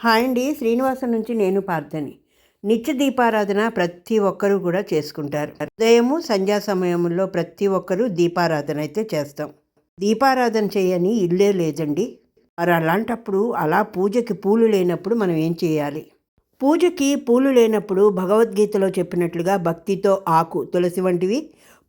Hi అండి. శ్రీనివాసం నుంచి నేను పార్థని. నిత్య దీపారాధన ప్రతి ఒక్కరూ కూడా చేసుకుంటారు. ఉదయము సంధ్యా సమయంలో ప్రతి ఒక్కరూ దీపారాధన అయితే చేస్తాం. దీపారాధన చేయని ఇల్లే లేదండి. మరి అలాంటప్పుడు అలా పూజకి పూలు లేనప్పుడు మనం ఏం చేయాలి? పూజకి పూలు లేనప్పుడు భగవద్గీతలో చెప్పినట్లుగా భక్తితో ఆకు తులసి వంటివి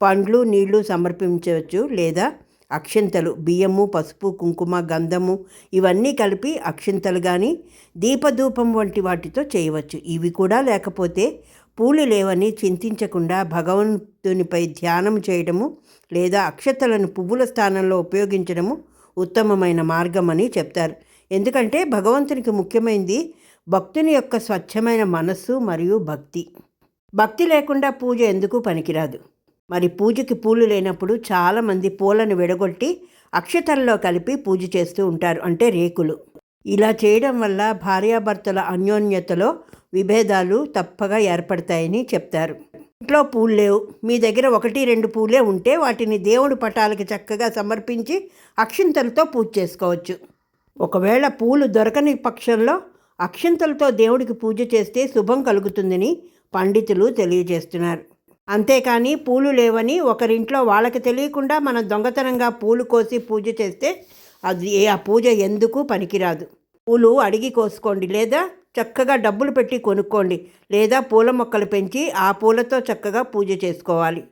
పండ్లు నీళ్ళు సమర్పించవచ్చు లేదా అక్షింతలు బియ్యము పసుపు కుంకుమ గంధము ఇవన్నీ కలిపి అక్షింతలు కానీ దీపధూపం వంటి వాటితో చేయవచ్చు. ఇవి కూడా లేకపోతే పూలు లేవని చింతించకుండా భగవంతునిపై ధ్యానం చేయడము లేదా అక్షతలను పువ్వుల స్థానంలో ఉపయోగించడము ఉత్తమమైన మార్గమని చెప్తారు. ఎందుకంటే భగవంతునికి ముఖ్యమైనది భక్తుని యొక్క స్వచ్ఛమైన మనస్సు మరియు భక్తి. భక్తి లేకుండా పూజ ఎందుకు పనికిరాదు? మరి పూజకి పూలు లేనప్పుడు చాలామంది పూలను విడగొట్టి అక్షతల్లో కలిపి పూజ చేస్తూ ఉంటారు అంటే రేకులు. ఇలా చేయడం వల్ల భార్యాభర్తల అన్యోన్యతలో విభేదాలు తప్పగా ఏర్పడతాయని చెప్తారు. ఇంట్లో పూలు లేవు. మీ దగ్గర ఒకటి రెండు పూలే ఉంటే వాటిని దేవుడి పటాలకి చక్కగా సమర్పించి అక్షింతలతో పూజ చేసుకోవచ్చు. ఒకవేళ పూలు దొరకని పక్షంలో అక్షింతలతో దేవుడికి పూజ చేస్తే శుభం కలుగుతుందని పండితులు తెలియజేస్తున్నారు. అంతేకాని పూలు లేవని ఒకరింట్లో వాళ్ళకి తెలియకుండా మనం దొంగతనంగా పూలు కోసి పూజ చేస్తే అది ఆ పూజ ఎందుకు పనికిరాదు? పూలు అడిగి కోసుకోండి లేదా చక్కగా డబ్బులు పెట్టి కొనుక్కోండి లేదా పూల మొక్కలు పెంచి ఆ పూలతో చక్కగా పూజ చేసుకోవాలి.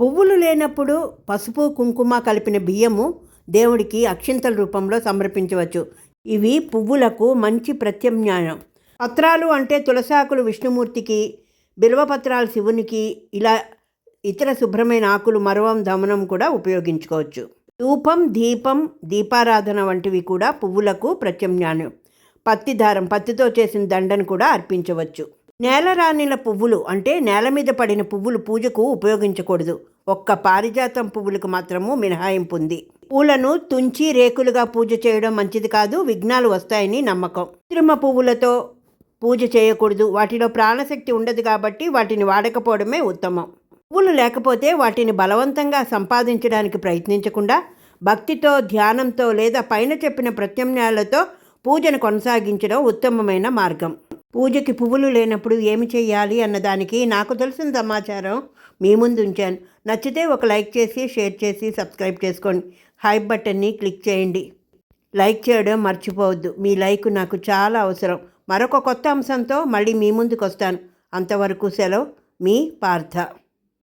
పువ్వులు లేనప్పుడు పసుపు కుంకుమ కలిపిన బియ్యము దేవుడికి అక్షింతల రూపంలో సమర్పించవచ్చు. ఇవి పువ్వులకు మంచి ప్రత్యామ్నాయం. పత్రాలు అంటే తులసాకులు విష్ణుమూర్తికి బిల్వపత్రాలు శివునికి ఇలా ఇతర శుభ్రమైన ఆకులు మరవం దమనం కూడా ఉపయోగించుకోవచ్చు. ధూపం దీపం దీపారాధన వంటివి కూడా పువ్వులకు ప్రత్యామ్నాయం. పత్తి దారం పత్తితో చేసిన దండను కూడా అర్పించవచ్చు. నేలరాణిల పువ్వులు అంటే నేల మీద పడిన పువ్వులు పూజకు ఉపయోగించకూడదు. ఒక్క పారిజాతం పువ్వులకు మాత్రము మినహాయింపు ఉంది. పూలను తుంచి రేకులుగా పూజ చేయడం మంచిది కాదు విఘ్నాలు వస్తాయని నమ్మకం. కృత్రిమ పువ్వులతో పూజ చేయకూడదు. వాటిలో ప్రాణశక్తి ఉండదు కాబట్టి వాటిని వాడకపోవడమే ఉత్తమం. పువ్వులు లేకపోతే వాటిని బలవంతంగా సంపాదించడానికి ప్రయత్నించకుండా భక్తితో ధ్యానంతో లేదా పైన చెప్పిన ప్రత్యామ్నాయాలతో పూజను కొనసాగించడం ఉత్తమమైన మార్గం. పూజకి పువ్వులు లేనప్పుడు ఏమి చేయాలి అన్నదానికి నాకు తెలిసిన సమాచారం మీ ముందు ఉంచాను. నచ్చితే ఒక లైక్ చేసి షేర్ చేసి సబ్స్క్రైబ్ చేసుకోండి. హైప్ బటన్ని క్లిక్ చేయండి. లైక్ చేయడం మర్చిపోవద్దు. మీ లైక్ నాకు చాలా అవసరం. మరొక కొత్త అంశంతో మళ్ళీ మీ ముందుకు వస్తాను అంతవరకు సెలవు. మీ పార్థ.